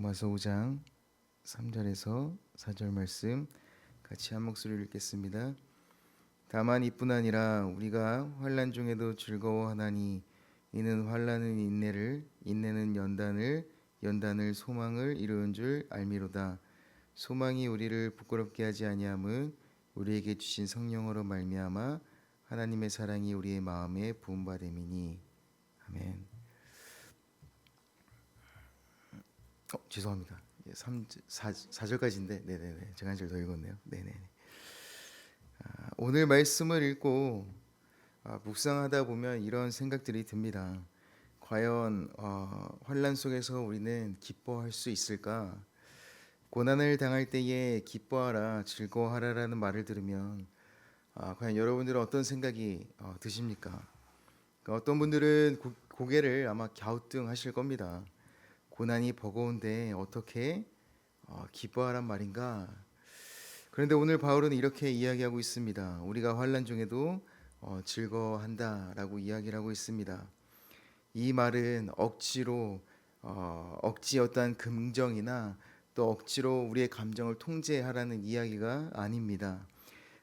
로마서 5장 3절에서 4절 말씀 같이 한 목소리로 읽겠습니다. 다만 이뿐 아니라 우리가 환난 중에도 즐거워하나니 이는 환난은 인내를 인내는 연단을 연단을 소망을 이루는 줄 알미로다. 소망이 우리를 부끄럽게 하지 아니함은 우리에게 주신 성령으로 말미암아 하나님의 사랑이 우리의 마음에 부음받음이니 아멘. 어, 죄송합니다. 3, 4, 4절까지인데 네네네 제가 한절더 읽었네요. 네네. 아, 오늘 말씀을 읽고 아, 묵상하다 보면 이런 생각들이 듭니다. 과연 어, 환란 속에서 우리는 기뻐할 수 있을까? 고난을 당할 때에 기뻐하라, 즐거워하라라는 말을 들으면 아, 과연 여러분들은 어떤 생각이 어, 드십니까? 그러니까 어떤 분들은 고, 고개를 아마 갸우뚱하실 겁니다. 고난이 버거운데 어떻게 어, 기뻐하란 말인가? 그런데 오늘 바울은 이렇게 이야기하고 있습니다. 우리가 환란 중에도 어, 즐거워한다라고 이야기를 하고 있습니다. 이 말은 억지로 어, 억지 어떠한 긍정이나 또 억지로 우리의 감정을 통제하라는 이야기가 아닙니다.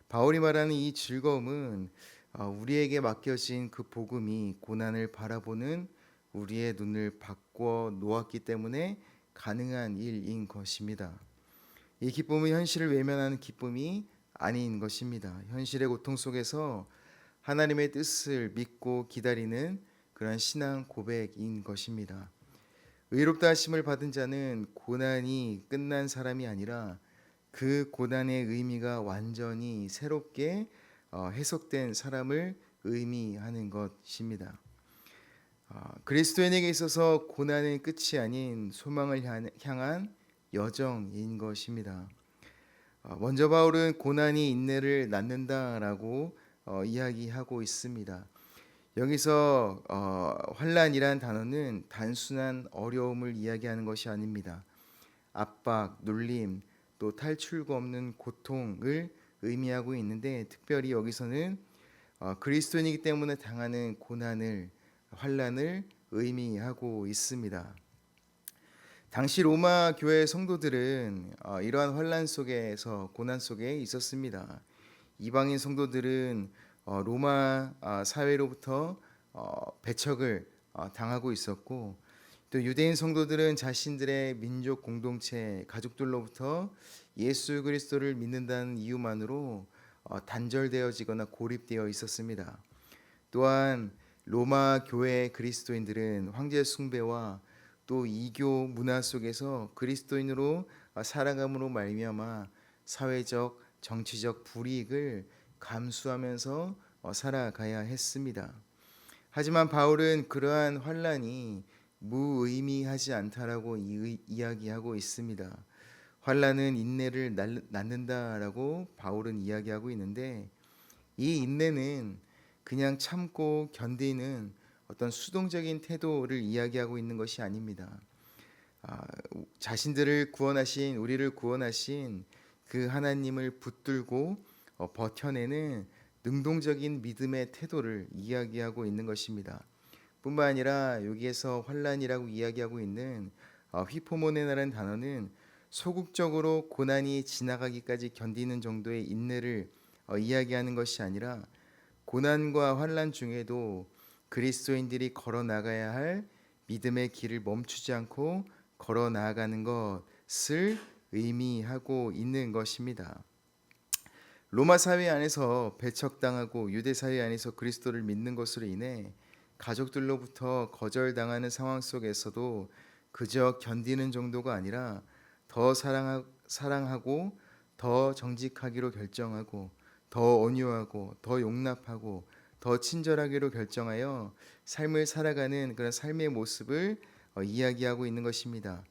바울이 말하는 이 즐거움은 어, 우리에게 맡겨진 그 복음이 고난을 바라보는 우리의 눈을 바꿔 놓았기 때문에 가능한 일인 것입니다. 이 기쁨은 현실을 외면하는 기쁨이 아닌 것입니다. 현실의 고통 속에서 하나님의 뜻을 믿고 기다리는 그러한 신앙 고백인 것입니다. 의롭다 하심을 받은 자는 고난이 끝난 사람이 아니라 그 고난의 의미가 완전히 새롭게 어, 해석된 사람을 의미하는 것입니다. 어, 그리스도인에게 있어서 고난의 끝이 아닌 소망을 향한 여정인 것입니다. 어, 먼저 바울은 고난이 인내를 낳는다라고 이야기하고 있습니다. 여기서 환란이란 단어는 단순한 어려움을 이야기하는 것이 아닙니다. 압박, 눌림, 또 탈출구 없는 고통을 의미하고 있는데 특별히 여기서는 그리스도인이기 때문에 당하는 고난을 환란을 의미하고 있습니다. 당시 로마 교회 성도들은 어, 이러한 환란 속에서 고난 속에 있었습니다. 이방인 성도들은 어, 로마 아, 사회로부터 어, 배척을 당하고 있었고 또 유대인 성도들은 자신들의 민족 공동체 가족들로부터 예수 그리스도를 믿는다는 이유만으로 단절되어지거나 고립되어 있었습니다. 또한 로마 교회 그리스도인들은 황제 숭배와 또 이교 문화 속에서 그리스도인으로 살아감으로 말미암아 사회적 정치적 불이익을 감수하면서 어, 살아가야 했습니다. 하지만 바울은 그러한 환란이 무의미하지 않다라고 이 야기하고 있습니다. 환란은 인내를 낳는다라고 바울은 이야기하고 있는데 이 인내는 그냥 참고 견디는 어떤 수동적인 태도를 이야기하고 있는 것이 아닙니다. 아, 자신들을 구원하신 우리를 구원하신 그 하나님을 붙들고 어, 버텨내는 능동적인 믿음의 태도를 이야기하고 있는 것입니다. 뿐만 아니라 여기에서 환란이라고 이야기하고 있는 어, 휘포모네라는 단어는 소극적으로 고난이 지나가기까지 견디는 정도의 인내를 어, 이야기하는 것이 아니라 고난과 환란 중에도 그리스도인들이 걸어 나가야 할 믿음의 길을 멈추지 않고 걸어 나아가는 것을 의미하고 있는 것입니다. 로마 사회 안에서 배척당하고 유대 사회 안에서 그리스도를 믿는 것으로 인해 가족들로부터 거절당하는 상황 속에서도 그저 견디는 정도가 아니라 더 사랑하고 더 정직하기로 결정하고 더 온유하고 더 용납하고 더 친절하기로 결정하여 삶을 살아가는 그런 삶의 모습을 어, 이야기하고 있는 것입니다.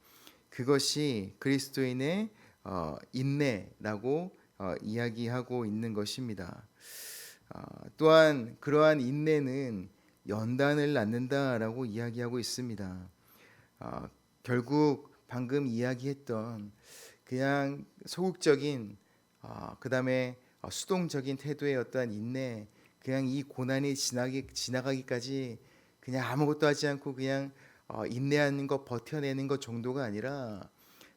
그것이 그리스도인의 어, 인내라고 어, 이야기하고 있는 것입니다. 어, 또한 그러한 인내는 연단을 낳는다라고 이야기하고 있습니다. 어, 결국 방금 이야기했던 그냥 소극적인 어, 그 다음에 어, 수동적인 태도의 어떠한 인내, 그냥 이 고난이 지나기 지나가기까지 그냥 아무것도 하지 않고 그냥 어, 인내하는 것, 버텨내는 것 정도가 아니라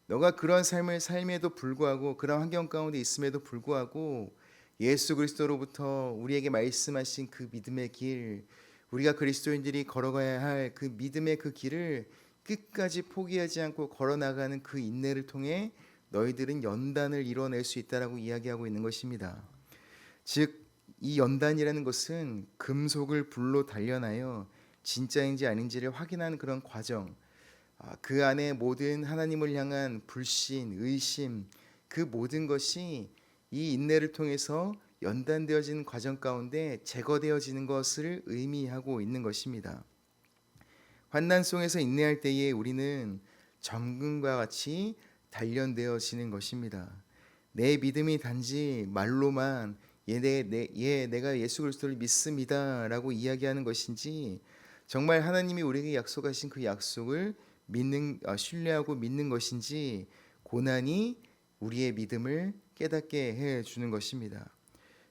너가 그런 삶을 삶에도 불구하고 그런 환경 가운데 있음에도 불구하고 예수 그리스도로부터 우리에게 말씀하신 그 믿음의 길, 우리가 그리스도인들이 걸어가야 할 그 믿음의 그 길을 끝까지 포기하지 않고 걸어 나가는 그 인내를 통해 너희들은 연단을 이뤄낼 수 있다라고 이야기하고 있는 것입니다. 즉 이 연단이라는 것은 금속을 불로 단련하여 진짜인지 아닌지를 확인하는 그런 과정. 아, 그 안에 모든 하나님을 향한 불신, 의심, 그 모든 것이 이 인내를 통해서 연단되어지는 과정 가운데 제거되어지는 것을 의미하고 있는 것입니다. 환난 속에서 인내할 때에 우리는 점금과 같이 단련되어지는 것입니다. 내 믿음이 단지 말로만 예, 내, 내, 예, 내가 예수 그리스도를 믿습니다라고 이야기하는 것인지 정말 하나님이 우리에게 약속하신 그 약속을 믿는 어, 신뢰하고 믿는 것인지 고난이 우리의 믿음을 깨닫게 해 주는 것입니다.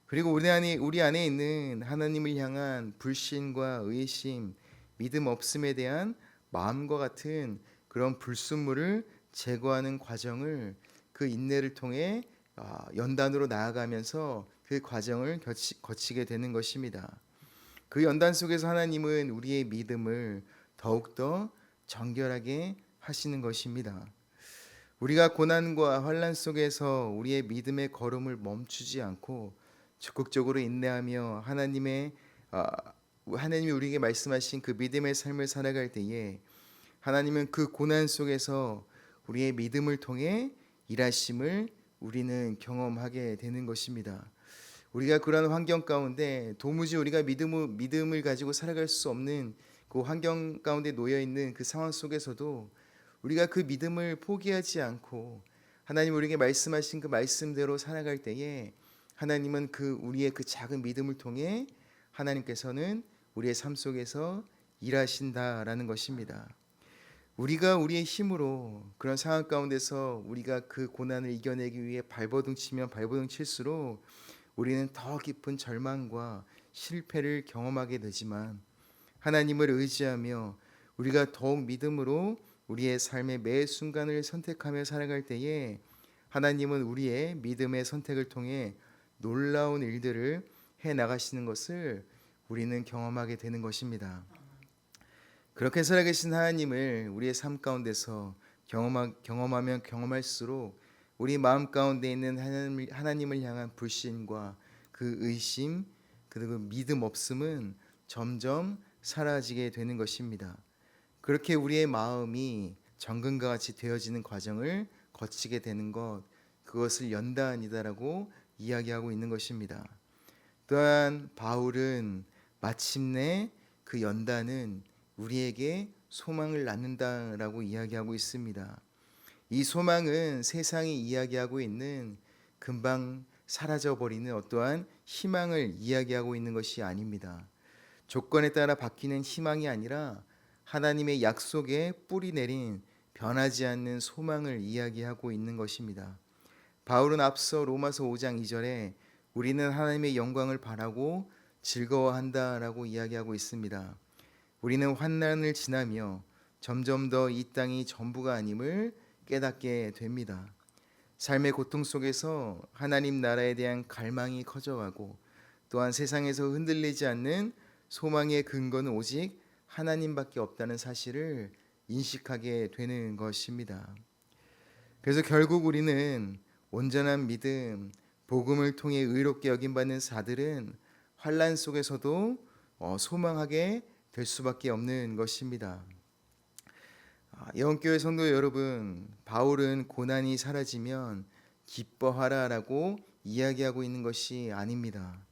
그리고 우리 안에 우리 안에 있는 하나님을 향한 불신과 의심, 믿음 없음에 대한 마음과 같은 그런 불순물을 제거하는 과정을 그 인내를 통해 아, 연단으로 나아가면서 그 과정을 거치, 거치 게 되는 것입니다. 그 연단 속에서 하나님은 우리의 믿음을 더욱더 정결하게 하시는 것입니다. 우리가 고난과 환란 속에서 우리의 믿음의 걸음을 멈추지 않고 적극적으로 인내하며 하나님의 아, 하나님이 우리에게 말씀하신 그 믿음의 삶을 살아갈 때에 하나님은 그 고난 속에서 우리의 믿음을 통해 일하심을 우리는 경험하게 되는 것입니다. 우리가 그러한 환경 가운데 도무지 우리가 믿음을, 믿음을 가지고 살아갈 수 없는 그 환경 가운데 놓여 있는 그 상황 속에서도 우리가 그 믿음을 포기하지 않고 하나님 우리에게 말씀하신 그 말씀대로 살아갈 때에 하나님은 그 우리의 그 작은 믿음을 통해 하나님께서는 우리의 삶 속에서 일하신다라는 것입니다. 우리가 우리의 힘으로 그런 상황 가운데서 우리가 그 고난을 이겨내기 위해 발버둥 치면 발버둥 칠수록 우리는 더 깊은 절망과 실패를 경험하게 되지만 하나님을 의지하며 우리가 더욱 믿음으로 우리의 삶의 매 순간을 선택하며 살아갈 때에 하나님은 우리의 믿음의 선택을 통해 놀라운 일들을 해 나가시는 것을 우리는 경험하게 되는 것입니다. 그렇게 살아계신 하나님을 우리의 삶 가운데서 경험하, 경험하면 경험할수록 우리 마음 가운데 있는 하나님을, 하나님을 향한 불신과 그 의심 그리고 믿음 없음은 점점 사라지게 되는 것입니다. 그렇게 우리의 마음이 정금과 같이 되어지는 과정을 거치게 되는 것 그것을 연단이다라고 이야기하고 있는 것입니다. 또한 바울은 마침내 그 연단은 우리에게 소망을 낳는다라고 이야기하고 있습니다. 이 소망은 세상이 이야기하고 있는 금방 사라져 버리는 어떠한 희망을 이야기하고 있는 것이 아닙니다. 조건에 따라 바뀌는 희망이 아니라 하나님의 약속에 뿌리 내린 변하지 않는 소망을 이야기하고 있는 것입니다. 바울은 앞서 로마서 5장 2절에 우리는 하나님의 영광을 바라고 즐거워한다라고 이야기하고 있습니다. 우리는 환난을 지나며 점점 더 이 땅이 전부가 아님을 깨닫게 됩니다. 삶의 고통 속에서 하나님 나라에 대한 갈망이 커져가고 또한 세상에서 흔들리지 않는 소망의 근거는 오직 하나님밖에 없다는 사실을 인식하게 되는 것입니다. 그래서 결국 우리는 온전한 믿음, 복음을 통해 의롭게 여김받는 자들은 환란 속에서도 어, 소망하게 될 수밖에 없는 것입니다. 영교회 아, 성도 여러분, 바울은 고난이 사라지면 기뻐하라라고 이야기하고 있는 것이 아닙니다.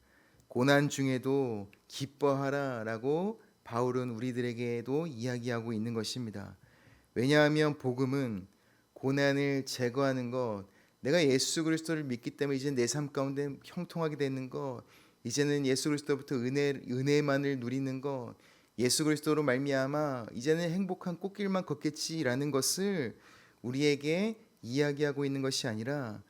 고난 중에도 기뻐하라라고 바울은 우리들에게도 이야기하고 있는 것입니다. 왜냐하면 복음은 고난을 제거하는 것, 내가 예수 그리스도를 믿기 때문에 이제 내 삶 가운데 형통하게 되는 것, 이제는 예수 그리스도부터 은혜 은혜만을 누리는 것, 예수 그리스도로 말미암아 이제는 행복한 꽃길만 걷겠지라는 것을 우리에게 이야기하고 있는 것이 아니라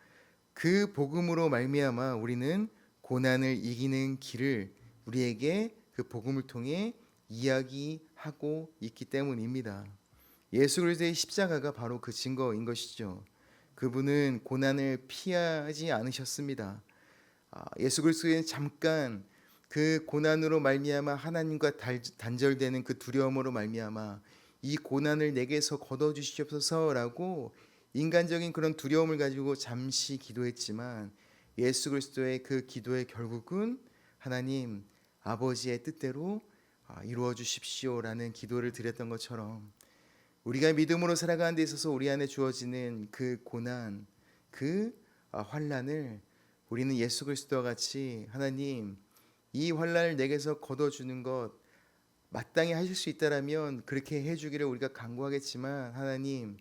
그 복음으로 말미암아 우리는 고난을 이기는 길을 우리에게 그 복음을 통해 이야기하고 있기 때문입니다. 예수 그리스도의 십자가가 바로 그 증거인 것이죠. 그분은 고난을 피하지 않으셨습니다. 아, 예수 그리스도는 잠깐 그 고난으로 말미암아 하나님과 달- 단절되는 그 두려움으로 말미암아 이 고난을 내게서 걷어 주시옵소서라고 인간적인 그런 두려움을 가지고 잠시 기도했지만 예수 그리스도의 그 기도의 결국은 하나님 아버지의 뜻대로 아, 이루어 주십시오라는 기도를 드렸던 것처럼 우리가 믿음으로 살아가는 데 있어서 우리 안에 주어지는 그 고난, 그 아, 환란을 우리는 예수 그리스도와 같이 하나님 이 환란을 내게서 걷어 주는 것 마땅히 하실 수 있다라면 그렇게 해 주기를 우리가 간구하겠지만 하나님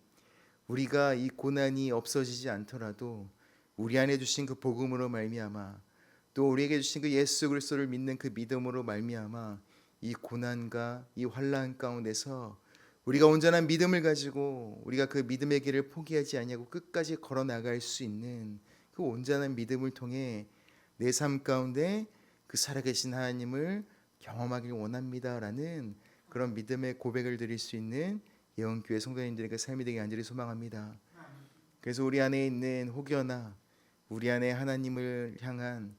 우리가 이 고난이 없어지지 않더라도 우리 안에 주신 그 복음으로 말미암아 또 우리에게 주신 그 예수 그리스도를 믿는 그 믿음으로 말미암아 이 고난과 이 환란 가운데서 우리가 온전한 믿음을 가지고 우리가 그 믿음의 길을 포기하지 아니하고 끝까지 걸어 나갈 수 있는 그 온전한 믿음을 통해 내 삶 가운데 그 살아계신 하나님을 경험하길 원합니다라는 그런 믿음의 고백을 드릴 수 있는 예언교회 성도님들의 그 삶이 되게 간절히 소망합니다. 그래서 우리 안에 있는 혹여나 우리 안에 하나님을 향한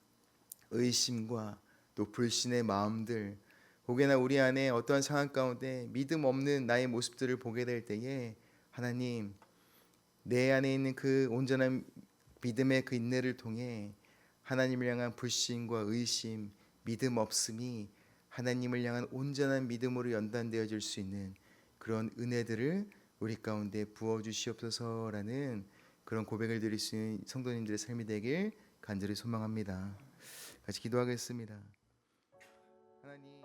의심과 또 불신의 마음들 혹여나 우리 안에 어떠한 상황 가운데 믿음 없는 나의 모습들을 보게 될 때에 하나님 내 안에 있는 그 온전한 믿음의 그 인내를 통해 하나님을 향한 불신과 의심, 믿음 없음이 하나님을 향한 온전한 믿음으로 연단되어질 수 있는 그런 은혜들을 우리 가운데 부어 주시옵소서라는 그런 고백을 드릴 수 있는 성도님들의 삶이 되길 간절히 소망합니다. 같이 기도하겠습니다. 하나님